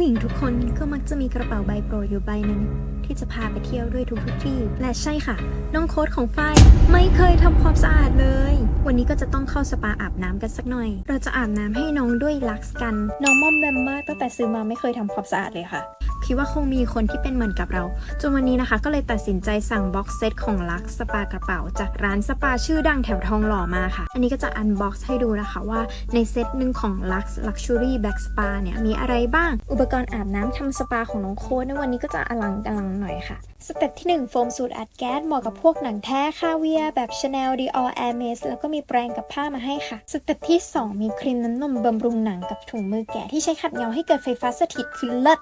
ผู้หญิงทุกคนก็มักจะมีกระเป๋าใบโปรยอยู่ใบหนึ่งที่จะพาไปเที่ยวด้วยทุกทุกๆที่ และใช่ค่ะ น้องโค้ดของฝ้ายไม่เคยทำความสะอาดเลย วันนี้ก็จะต้องเข้าสปาอาบน้ำกันสักหน่อย เราจะอาบน้ำให้น้องด้วยลักซ์กัน น้องมอมแบมมากตั้งแต่ซื้อมาไม่เคยทำความสะอาดเลยค่ะ คิดว่าคงมีคนที่เป็นเหมือนกับเรา จนวันนี้นะคะ ก็เลยตัดสินใจสั่งบ็อกเซตของลักสปากระเป๋า จากร้านสปาชื่อดังแถวทองหล่อมาค่ะ อันนี้ก็จะอันบ็อกซ์ให้ดูนะคะว่าในเซตหนึ่งของ Lux Luxury Back Spa เนี่ยมีอะไรบ้าง อุปกรณ์อาบน้ำทำสปาของน้องโค้ดในวันนี้ก็จะอลังอลังหน่อยค่ะ สเต็ปที่ 1 โฟมสูตรอัดแก๊สเหมาะกับพวกหนังแท้คาเวียแบบ Chanel Dior Hermes แล้วก็มีแปรงกับผ้ามาให้ค่ะ สเต็ปที่ 2 มีครีมน้ำนมบำรุงหนังกับถุงมือแกะที่ใช้ขัดเงาให้เกิดไฟฟ้าสถิตคือเลิศ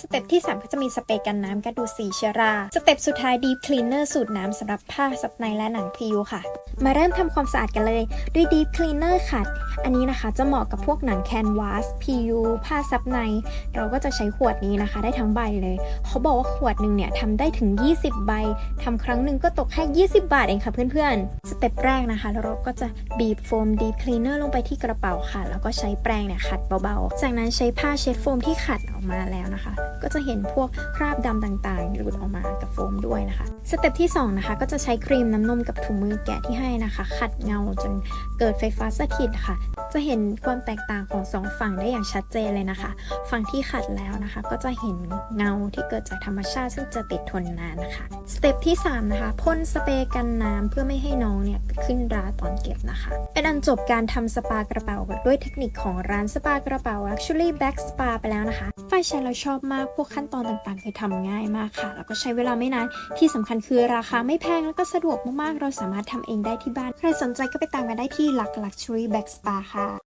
สเต็ปที่ 3 ก็จะมีสเปรย์กันน้ำกันดูดสีเชื้อรา สเต็ปสุดท้าย Deep Cleaner สูตรน้ำสำหรับผ้าซับในและหนังพิวค่ะ มาเริ่มทำความสะอาดกันเลยด้วย Deep Cleaner ขัดอันนี้นะคะจะเหมาะกับพวกหนังแคนวาส PU ผ้าซับใน เราก็จะใช้ขวดนี้นะคะ ได้ทั้งใบเลย เขาบอกว่าขวดหนึ่งเนี่ยทำได้ถึง 20 ใบทำครั้งหนึ่งก็ตกแค่20 บาทเองค่ะเพื่อนๆ สเต็ปแรกนะคะแล้วเราก็จะบีบโฟม Deep Cleaner ลงไปที่กระเป๋าค่ะ แล้วก็ใช้แปรงเนี่ยขัดเบาๆ จากนั้นใช้ผ้าเช็ดโฟมที่ขัด มาแล้วนะคะ ก็จะเห็นพวกคราบดำต่างๆ หลุดออกมากับโฟมด้วยนะคะ สเต็ปที่2นะคะก็จะใช้ครีมน้ำนมกับถุงมือแกะที่ให้นะคะ ขัดเงาจนเกิดไฟฟ้าสถิตค่ะ จะเห็นความแตกต่างของสองฝั่งได้อย่างชัดเจนเลยนะคะ ฝั่งที่ขัดแล้วนะคะ ก็จะเห็นเงาที่เกิดจากธรรมชาติซึ่งจะติดทนนานนะคะ สเต็ปที่3นะคะพ่นสเปรย์กันน้ำเพื่อไม่ให้น้องเนี่ยขึ้นราตอนเก็บนะคะ เป็นอันจบการทำสปากระเป๋าด้วยเทคนิคของร้านสปากระเป๋า Luxury Back Spa ไปแล้วนะคะฝ่ายชายเราชอบมากพวกขั้นตอนต่างๆ คือทำง่ายมากค่ะ แล้วก็ใช้เวลาไม่นาน ที่สำคัญคือราคาไม่แพงแล้วก็สะดวกมากๆ เราสามารถทำเองได้ที่บ้าน ใครสนใจก็ไปตามกันได้ที่ Lux Luxury Back Spa ค่ะ